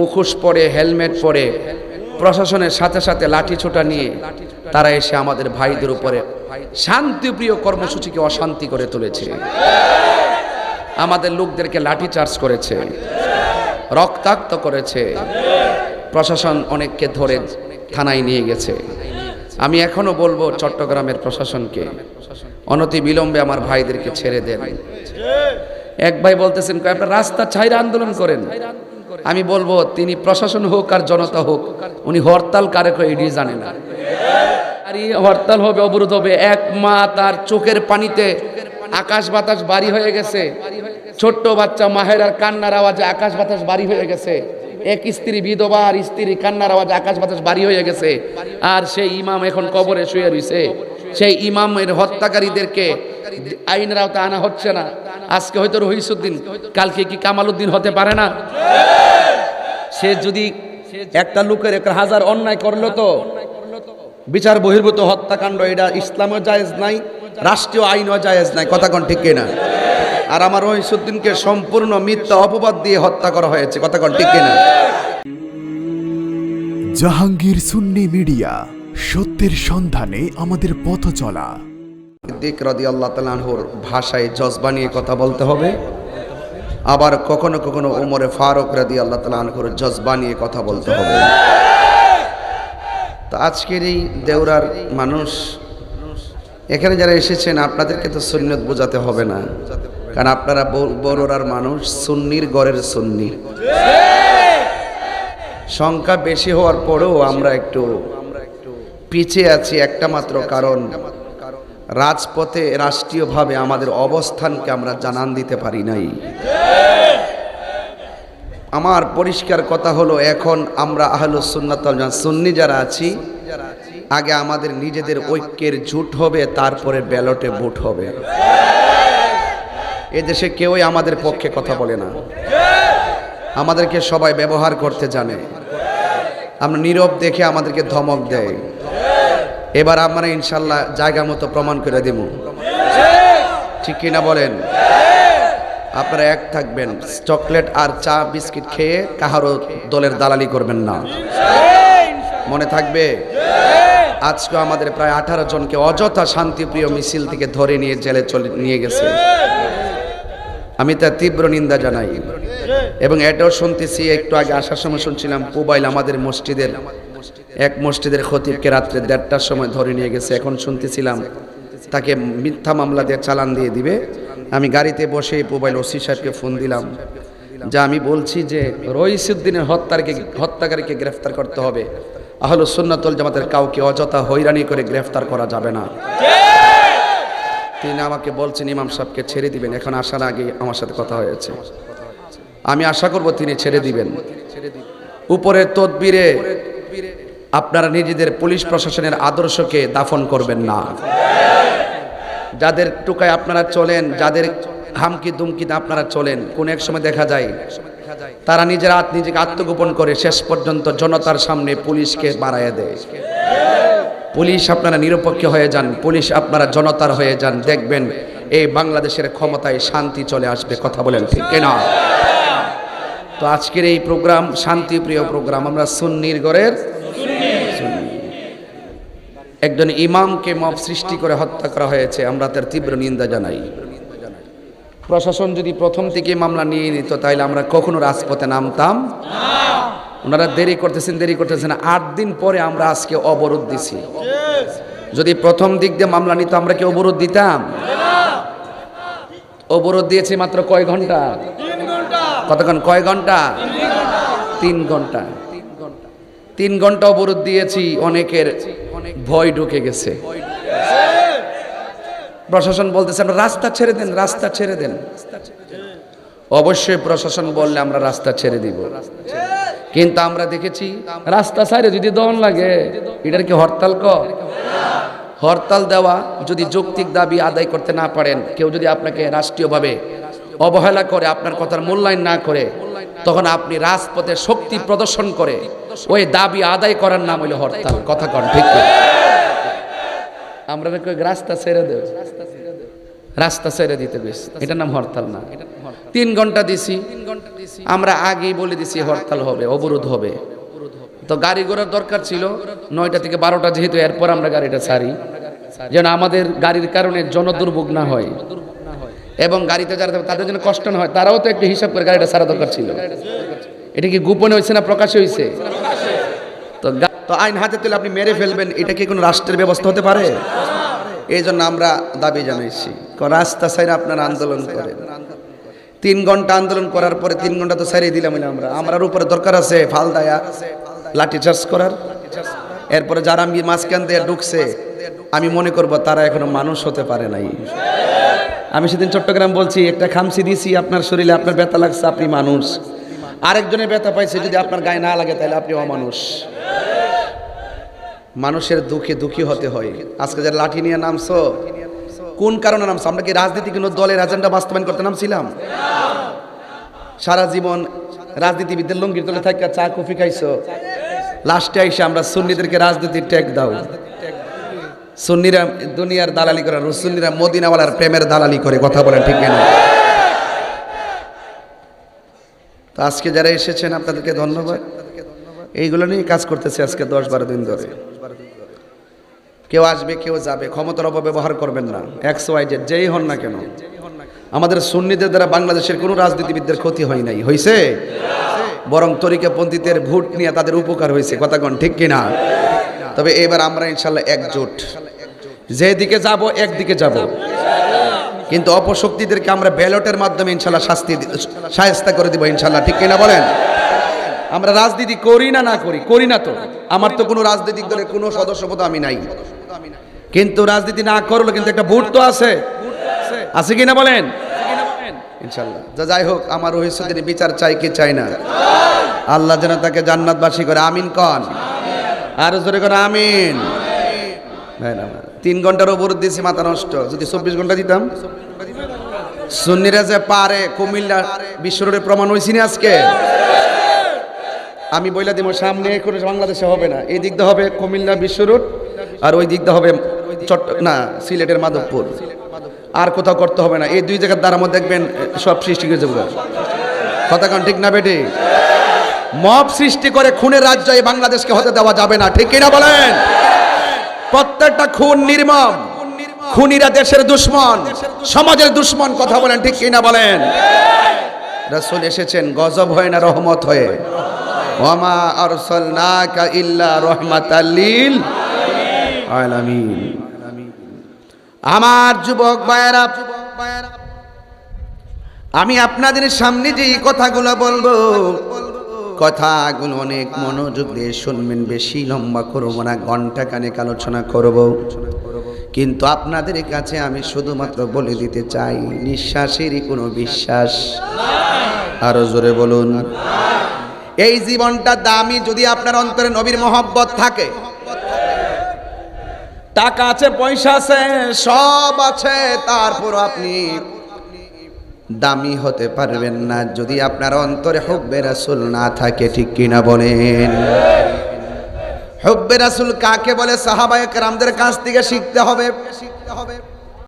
মুখোশ পরে, হেলমেট পরে, প্রশাসনের সাথে সাথে লাঠি ছোটা নিয়ে তারা এসে আমাদের ভাইদের উপরে শান্তিপ্রিয় কর্মসূচিকে অশান্তি করে তুলেছে। আমাদের লোকদেরকে লাঠি চার্জ করেছে, রক্তাক্ত করেছে। প্রশাসন অনেককে ধরে থানায় নিয়ে গেছে। আমি এখনও বলব চট্টগ্রামের প্রশাসনকে, অনতি বিলম্বে আমার ভাইদেরকে ছেড়ে দেন। এক ভাই বলতেছেন আপনার রাস্তা ছাইরা আন্দোলন করেন। আমি বলব, তিনি প্রশাসন হোক আর জনতা হোক, উনি হরতাল কারে এটি জানে না। হরতাল হবে, অবরোধ হবে, এক মা তার চোখের পানিতে আকাশ বাতাস বাড়ি হয়ে গেছে। ছোট্ট বাচ্চা মাহের আর কান্নার আওয়াজে আকাশ বাতাস বাড়ি হয়ে গেছে। এক স্ত্রী বিধবা আর স্ত্রী কান্নার আওয়াজে আকাশ বাতাস বাড়ি হয়ে গেছে। আর সেই ইমাম এখন কবরে শুয়ে রইছে। সেই ইমামের হত্যাকারীদেরকে আইনের আওতায় আনা হচ্ছে না। আজকে হয়তো রহিসুদ্দিন, কালকে কি কামালউদ্দিন হতে পারে না? সে যদি একটা লোকের একটা হাজার অন্যায় করল তো, বিচার বহির্ভূত হত্যাকাণ্ড, এটা ইসলামও জায়েজ নাই, রাষ্ট্রীয় আইনও জায়েজ নাই, কথা কোন ঠিক কিনা? আর আমার রহিসুদ্দিনকে সম্পূর্ণ মিথ্যা অপবাদ দিয়ে হত্যা করা হয়েছে, কথা কোন ঠিক কিনা? জাহাঙ্গীর সুন্নি মিডিয়া, সত্যের সন্ধানে আমাদের পথ চলা। দিক রদি আল্লাহ তালাহুর ভাষায় জজবা নিয়ে কথা বলতে হবে। আবার কখনো কখনো উমরে ফারুক রাদি আল্লাহ তালাহুর জজবা নিয়ে কথা বলতে হবে। তো আজকের এই দেওরার মানুষ, এখানে যারা এসেছেন, আপনাদেরকে তো সুন্নত বোঝাতে হবে না। কারণ আপনারা বড়রার মানুষ, সুন্নির গড়ের সুন্নি। সংখ্যা বেশি হওয়ার পরেও আমরা একটু পিছিয়ে আছি, একটা মাত্র কারণ রাজপথে রাষ্ট্রীয়ভাবে আমাদের অবস্থানকে আমরা জানান দিতে পারি নাই। আমার পরিষ্কার কথা হলো, এখন আমরা আহলুস সুন্নাত ওয়াল জামাত, সুন্নি যারা আছি, আগে আমাদের নিজেদের ঐক্যের ঝুট হবে, তারপরে ব্যালটে ভোট হবে। এদেশে কেউই আমাদের পক্ষে কথা বলে না। আমাদেরকে সবাই ব্যবহার করতে জানে। আমরা নীরব দেখে আমাদেরকে ধমক দেয়। এবার আমরা ইনশাল্লাহ জায়গা মতো প্রমাণ করে দেব। ঠিক কিনা বলেন? আপনারা এক থাকবেন, চকলেট আর চা, বিস্কিট খেয়ে কাহারও দলের দালালি করবেন না। মনে থাকবে? আজকে আমাদের প্রায় আঠারো জনকে অযথা শান্তিপ্রিয় মিছিল থেকে ধরে নিয়ে জেলে চলে নিয়ে গেছে। আমি তার তীব্র নিন্দা জানাই। এবং এটাও শুনতেছি, একটু আগে আসার সময় শুনছিলাম, পুবাইল আমাদের মসজিদের এক মসজিদের খতিবকে রাত্রে দেড়টার সময় ধরে নিয়ে গেছে। এখন শুনতেছিলাম তাকে মিথ্যা মামলা দিয়ে চালান দিয়ে দিবে। আমি গাড়িতে বসে পুবাইল ওসি সাহেবকে ফোন দিলাম। যা আমি বলছি যে, রইসুদ্দিনের হত্যারকে হত্যাকারীকে গ্রেফতার করতে হবে। আহল সুন্নাতুল জামাতের কাউকে অযথা হয়রানি করে গ্রেফতার করা যাবে না। তিনি আমাকে বলছেন, ইমাম সাহেবকে ছেড়ে দিবেন। এখন আসার আগে আমার সাথে কথা হয়েছে। আমি আশা করব তিনি ছেড়ে দিবেন। উপরের তদবিরে আপনারা নিজেদের পুলিশ প্রশাসনের আদর্শকে দাফন করবেন না যাদের টুকায় আপনারা চলেন, যাদের হামকি দুমকিতে আপনারা চলেন, কোন এক সময় দেখা যায়, তারা নিজের আত নিজেকে আত্মগোপন করে শেষ পর্যন্ত জনতার সামনে পুলিশকে বাড়াইয়া দেয় পুলিশ আপনারা নিরপেক্ষ হয়ে যান, পুলিশ আপনারা জনতার হয়ে যান, দেখবেন এই বাংলাদেশের ক্ষমতায় শান্তি চলে আসবে, কথা বলেন ঠিক না তো আজকের এই প্রোগ্রাম শান্তিপ্রিয় প্রোগ্রাম, আমরা সুন্নির গড়ের। একজন ইমামকে মব সৃষ্টি করে হত্যা করা হয়েছে আমরা তার তীব্র নিন্দা জানাই। প্রশাসন যদি প্রথম থেকে মামলা নিয়ে নিত তাহলে আমরা কখনো রাজপথে নামতাম ওনারা দেরি করতেছেন দেরি করতেছেন আট দিন পরে আমরা আজকে অবরোধ দিছি। যদি প্রথম দিক দিয়ে মামলা নিত আমরা কি অবরোধ দিতাম? অবরোধ দিয়েছি মাত্র কয় ঘণ্টা। কতক্ষণ? কয় ঘণ্টা? তিন ঘণ্টা। তিন ঘণ্টা অবরোধ দিয়েছি, অনেকের ভয় ঢুকে গেছে। প্রশাসন বলতেছে, আমরা রাস্তা ছেড়ে দেন, রাস্তা ছেড়ে দেন। অবশ্যই প্রশাসন বললে আমরা রাস্তা ছেড়ে দিব। কিন্তু আমরা দেখেছি, রাস্তা সাইডে যদি দন লাগে, এটার কি হরতাল ক? হরতাল দেওয়া যদি যৌক্তিক দাবি আদায় করতে না পারেন, কেউ যদি আপনাকে রাষ্ট্রীয়ভাবে অবহেলা করে, আপনার কথার মূল্যায়ন না করে, তখন আপনি রাজপথে শক্তি প্রদর্শন করে ওই দাবি আদায় করার নাম হইল হরতাল। কথা কন, ঠিক আমরা নাকি রাস্তা ছেড়ে দেব। রাস্তা ছেড়ে দিতে বেশ এটার নাম হরতাল না। তিন ঘণ্টা দিছি। আমরা আগেই বলে দিছি হরতাল হবে, অবরোধ হবে। তো গাড়ি ঘোড়ার দরকার ছিল। নয়টা থেকে বারোটা যেহেতু এরপর আমরা গাড়িটা ছাড়ি। যেন আমাদের গাড়ির কারণে জনদুর্ভোগ না হয়। এবং গাড়িতে যারা তাদের জন্য কষ্ট না হয়, তারাও তো একটু হিসাব করে গাড়িটা ছাড়া দরকার ছিল। এটা কি গোপনে হয়েছে না প্রকাশে হয়েছে? তো আইন হাতে তুলে আপনি মেরে ফেলবেন, এটা কি কোনো রাষ্ট্রের ব্যবস্থা হতে পারে? এই জন্য আমরা দাবি জানাইছি রাস্তা সাইড আপনারা আন্দোলন করেন। তিন ঘণ্টা আন্দোলন করার পরে তিন ঘণ্টা তো সারিয়ে দিলাম আমরা। আমরার উপরে দরকার আছে ফাল দায়া, লাঠি চার্জ করার। এরপরে যারা আমি মাঝখান দিয়ে ঢুকছে, আমি মনে করব তারা এখনও মানুষ হতে পারে নাই। আমি সেদিন চট্টগ্রাম বলছি, একটা খামসি দিছি, আপনার শরীরে আপনার ব্যথা লাগছে, আপনি মানুষ। আরেকজনের ব্যথা পাইছে, যদি আপনার গায়ে না লাগে, তাহলে আপনি অমানুষ। মানুষের দুঃখে দুঃখী হতে হয়। আজকে যারা লাঠি নিয়ে নামছো, কোন কারণে নামছো? আমরা কি রাজনীতি কোনো দলের এজেন্ডা বাস্তবায়ন করতে নামছিলাম? সারা জীবন রাজনীতিবিদদের লঙ্গির তলে থাকা চা, কফি খাইছো। লাস্টে আইসা আমরা সুন্নিদেরকে রাজনীতির ট্যাগ দাও। সুন্নিরা দুনিয়ার দালালি করে সুন্নিরা মদিনাওয়ালার প্রেমের দালালি করে, কথা বলেন ঠিক কেন? তো আজকে যারা এসেছেন, আপনাদেরকে ধন্যবাদ। এইগুলো নিয়ে কাজ করতেছে আজকে দশ বারো দিন ধরে। কেউ আসবে, কেউ যাবে, ক্ষমতার অপব্যবহার করবেন না। এক্স ওয়াই জেড যেই হন না কেন। আমাদের সুন্নিদের দ্বারা বাংলাদেশের কোনো রাজনীতিবিদদের ক্ষতি হয় নাই। হয়েছে বরং তরিকাপন্থীদের ভোট নিয়ে তাদের উপকার হয়েছে কথাগণ ঠিক কিনা? তবে এবার আমরা ইনশাল্লাহ একজোট। যেদিকে যাব, একদিকে যাব। কিন্তু অপশক্তিদেরকে আমরা ব্যালটের মাধ্যমে ইনশাল্লাহ শাস্তি সাহেস্তা করে দিব ইনশাল্লাহ। ঠিক কিনা বলেন? আমরা রাজনীতি করি না না করি? করি না তো। আমার তো কোনো রাজনৈতিক দলের কোনো সদস্যপদ আমি নাই। কিন্তু রাজনীতি না করলে কিন্তু একটা ভোট তো আছে। আছে কিনা বলেন? ইনশাল্লাহ। যা যাই হোক, আমার ভবিষ্যতের বিচার চাই কি চাই না? আল্লাহ যেন তাকে জান্নাতবাসী করে। আমিন কন। আর জোরে করে আমিন। ভাই না। তিন ঘণ্টার ওপর দিয়েছি মাথা নষ্ট। যদি চব্বিশ ঘণ্টা দিতাম। সুন্নিরা যে পারে, কুমিল্লা বিশ্ব রোডে প্রমাণ হয়েছি না আজকে। আমি বইলা দিব সামনে কোনো বাংলাদেশে হবে না। এই দিকটা হবে কুমিল্লা বিশ্ব রোড আর ওই দিকটা হবে চট্ট, না, সিলেটের মাধবপুর। আর কোথাও করতে হবে না। এই দুই জায়গার দ্বারা মধ্যে দেখবেন, সব সৃষ্টি হয়ে যাবে কথা কন ঠিক না, বেটি? মব সৃষ্টি করে খুনের রাজ্য এই বাংলাদেশকে হতে দেওয়া যাবে না। ঠিক কিনা বলেন? প্রত্যেকটা খুন নির্মম। খুনিরা দেশের দুশ্মন, সমাজের দুশ্মন, কথা বলেন ঠিক কিনা বলেন? রাসূল এসেছেন, গজব হয়ে না রহমত হয়ে? ওয়ামা আরসালনাকা ইল্লা রাহমাতাল লিল আলামিন। আমার যুবক ভাইয়েরা, আমি আপনাদের সামনে যে কথাগুলো বলব কথাগুলো অনেক মনোযোগ দিয়ে শুনবেন, বেশি লম্বা করব না, ঘণ্টা কানেক আলোচনা করব। কিন্তু আপনাদের কাছে আমি শুধুমাত্র বলে দিতে চাই, নিঃশ্বাসেরই কোনো বিশ্বাস। আরও জোরে বলুন। এই জীবনটা দামি যদি আপনার অন্তরে নবীর মহব্বত থাকে। টাকা আছে, পয়সা আছে, সব আছে তারপর আপনি দামি হতে পারবেন না। যদি আপনার অন্তরে হব্বে রাসুল না থাকে, ঠিক কিনা বলেন? হব্বে রাসুল কাকে বলে? সাহাবায়ক রামদের কাছ থেকে শিখতে হবে শিখতে হবে।